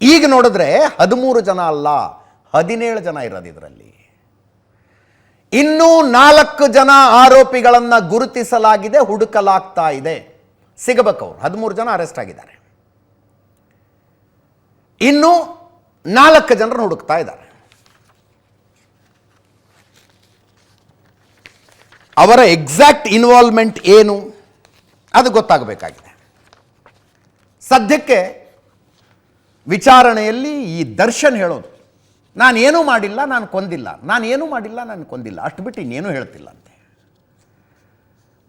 ಈಗ ನೋಡಿದ್ರೆ ಹದಿಮೂರು ಜನ ಅಲ್ಲ, ಹದಿನೇಳು ಜನ ಇರೋದು ಇದರಲ್ಲಿ. ಇನ್ನೂ ನಾಲ್ಕು ಜನ ಆರೋಪಿಗಳನ್ನ ಗುರುತಿಸಲಾಗಿದೆ, ಹುಡುಕಲಾಗ್ತಾ ಇದೆ. ಸಿಗಬೇಕು ಅವರು. ಹದಿಮೂರು ಜನ ಅರೆಸ್ಟ್ ಆಗಿದ್ದಾರೆ. ಇನ್ನು ನಾಲ್ಕು ಜನರನ್ನು ಹುಡುಕ್ತಾ ಇದ್ದಾರೆ. ಅವರ ಎಕ್ಸಾಕ್ಟ್ ಇನ್ವಾಲ್ವ್ಮೆಂಟ್ ಏನು? ಅದು ಗೊತ್ತಾಗಬೇಕಾಗಿದೆ. ಸದ್ಯಕ್ಕೆ ವಿಚಾರಣೆಯಲ್ಲಿ ಈ ದರ್ಶನ್ ಹೇಳೋದು. ನಾನೇನೂ ಮಾಡಿಲ್ಲ, ನಾನು ಕೊಂದಿಲ್ಲ. ನಾನು ಏನೂ ಮಾಡಿಲ್ಲ, ನಾನು ಕೊಂದಿಲ್ಲ. ಅಷ್ಟು ಬಿಟ್ಟು ಇನ್ನೇನು ಹೇಳ್ತಿಲ್ಲ ಅಂತೆ.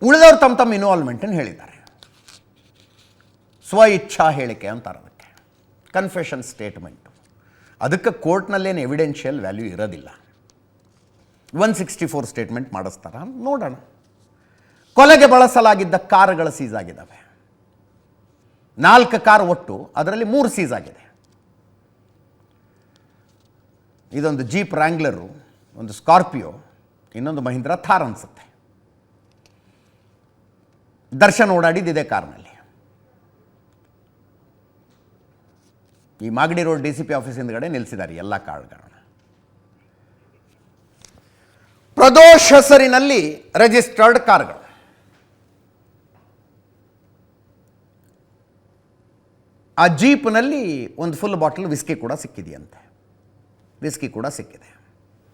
ಉಳಿದವರು ತಮ್ಮ ತಮ್ಮ ಇನ್ವಾಲ್ವ್ಮೆಂಟನ್ನು ಹೇಳಿದ್ದಾರೆ. ಸ್ವ ಇಚ್ಛಾ ಹೇಳಿಕೆ ಅಂತಾರೆ ಅದಕ್ಕೆ. ಕನ್ಫೆಷನ್ ಸ್ಟೇಟ್ಮೆಂಟು ಅದಕ್ಕೆ ಕೋರ್ಟ್ನಲ್ಲೇನು ಎವಿಡೆನ್ಷಿಯಲ್ ವ್ಯಾಲ್ಯೂ ಇರೋದಿಲ್ಲ. ಒನ್ ಸಿಕ್ಸ್ಟಿ ಫೋರ್ ಸ್ಟೇಟ್ಮೆಂಟ್ ಮಾಡಿಸ್ತಾರ. ನೋಡೋಣ. ಕೊಲೆಗೆ ಬಳಸಲಾಗಿದ್ದ ಕಾರ್ಗಳು ಸೀಸ್ ಆಗಿದ್ದಾವೆ. ನಾಲ್ಕು ಕಾರ್ ಒಟ್ಟು, ಅದರಲ್ಲಿ ಮೂರು ಸೀಸ್ ಆಗಿದೆ. ಇದೊಂದು ಜೀಪ್ ರ್ಯಾಂಗ್ಲರು ಒಂದು ಸ್ಕಾರ್ಪಿಯೋ ಇನ್ನೊಂದು ಮಹೀಂದ್ರ ಥಾರ್ ಅನ್ಸುತ್ತೆ. ದರ್ಶನ್ ಓಡಾಡಿದ್ದು ಇದೇ ಕಾರ್ನಲ್ಲಿ. ಈ Magadi road D C P office ಹಿಂದ್ಗಡೆ ನಿಲ್ಲಿಸಿದ್ದಾರೆ ಎಲ್ಲ ಕಾರ್ಡ್ಗಳನ್ನ ಪ್ರದೋಷ್ ಹೆಸರಿನಲ್ಲಿ ರಿಜಿಸ್ಟರ್ಡ್ ಕಾರ್ಗಳು. ಆ ಜೀಪ್ನಲ್ಲಿ ಒಂದು ಫುಲ್ ಬಾಟಲ್ ವಿಸ್ಕಿ ಕೂಡ ಸಿಕ್ಕಿದೆಯಂತೆ. ವಿಸ್ಕಿ ಕೂಡ ಸಿಕ್ಕಿದೆ.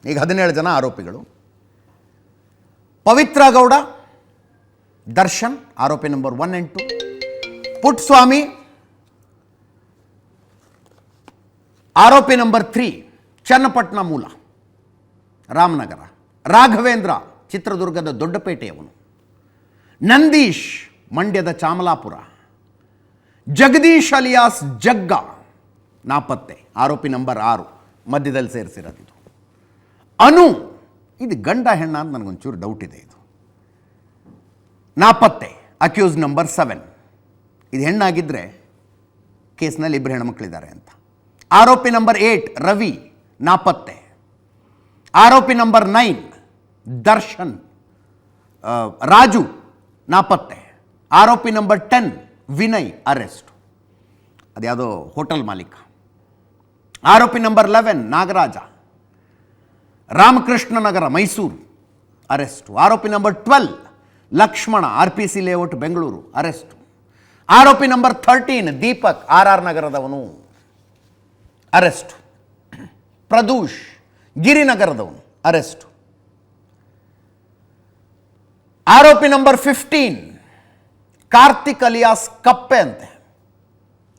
ಈಗ ಹದಿನೇಳು ಜನ ಆರೋಪಿಗಳು. ಪವಿತ್ರ ಗೌಡ, ದರ್ಶನ್, ಆರೋಪಿ number one and two Puttaswamy, ಆರೋಪಿ ನಂಬರ್ ತ್ರೀ, ಚನ್ನಪಟ್ಟಣ ಮೂಲ, ರಾಮನಗರ. ರಾಘವೇಂದ್ರ, ಚಿತ್ರದುರ್ಗದ ದೊಡ್ಡಪೇಟೆಯವನು. ನಂದೀಶ್, ಮಂಡ್ಯದ ಚಾಮಲಾಪುರ. ಜಗದೀಶ್ ಅಲಿಯಾಸ್ ಜಗ್ಗ, ನಾಪತ್ತೆ, ಆರೋಪಿ ನಂಬರ್ ಆರು. ಮಧ್ಯದಲ್ಲಿ ಸೇರಿಸಿರೋದು ಇದು. ಅನು, ಇದು ಗಂಡ ಹೆಣ್ಣ ಅಂತ ನನಗೊಂಚೂರು ಡೌಟ್ ಇದೆ ಇದು. ನಾಪತ್ತೆ ಅಕ್ಯೂಸ್ ನಂಬರ್ ಸೆವೆನ್ ಇದು ಹೆಣ್ಣಾಗಿದ್ದರೆ ಕೇಸ್ನಲ್ಲಿ ಇಬ್ಬರು ಹೆಣ್ಮಕ್ಳಿದ್ದಾರೆ ಅಂತ. ಆರೋಪಿ ನಂಬರ್ ಏಟ್ ರವಿ, ನಾಪತ್ತೆ. ಆರೋಪಿ ನಂಬರ್ ನೈನ್ ದರ್ಶನ್. ರಾಜು, ನಾಪತ್ತೆ. ಆರೋಪಿ ನಂಬರ್ ಟೆನ್ ವಿನಯ್ ಅರೆಸ್ಟ್ ಅದ್ಯಾವುದೋ ಹೋಟೆಲ್ ಮಾಲೀಕ. ಆರೋಪಿ number eleven Nagaraja. Ramakrishna Nagar, Mysuru. Arrest ಆರೋಪಿ number twelve Lakshmana R P C layout Bengaluru. Arrest ಆರೋಪಿ number thirteen Deepak, R R ನಗರದವನು. Arrest Pradush, ಗಿರಿನಗರದವನು. ಅರೆಸ್ಟ್ ಆರೋಪಿ ನಂಬರ್ ಫಿಫ್ಟೀನ್ ಕಾರ್ತಿಕ್ ಅಲಿಯಾಸ್ ಕಪ್ಪೆ ಅಂತೆ.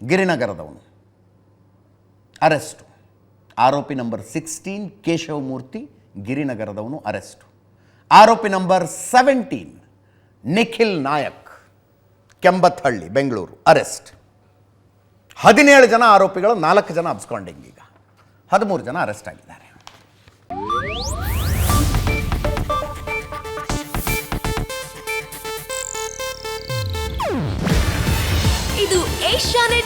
ಗಿರಿನಗರದವನು. ಅರೆಸ್ಟು. ಆರೋಪಿ ನಂಬರ್ ಸಿಕ್ಸ್ಟೀನ್ ಕೇಶವಮೂರ್ತಿ, ಗಿರಿನಗರದವನು ಅರೆಸ್ಟು. ಆರೋಪಿ number seventeen Nikhil Nayak Kembathalli Bengaluru, arrest. ಹದಿನೇಳು ಜನ ಆರೋಪಿಗಳು, ನಾಲ್ಕು ಜನ ಅಬ್ಸ್ಕೊಂಡಿಂಗ್ ಈಗ. ಹದಿಮೂರು ಜನ ಅರೆಸ್ಟ್ ಆಗಿದ್ದಾರೆ. ಇದು ಏಷ್ಯಾನೆಟ್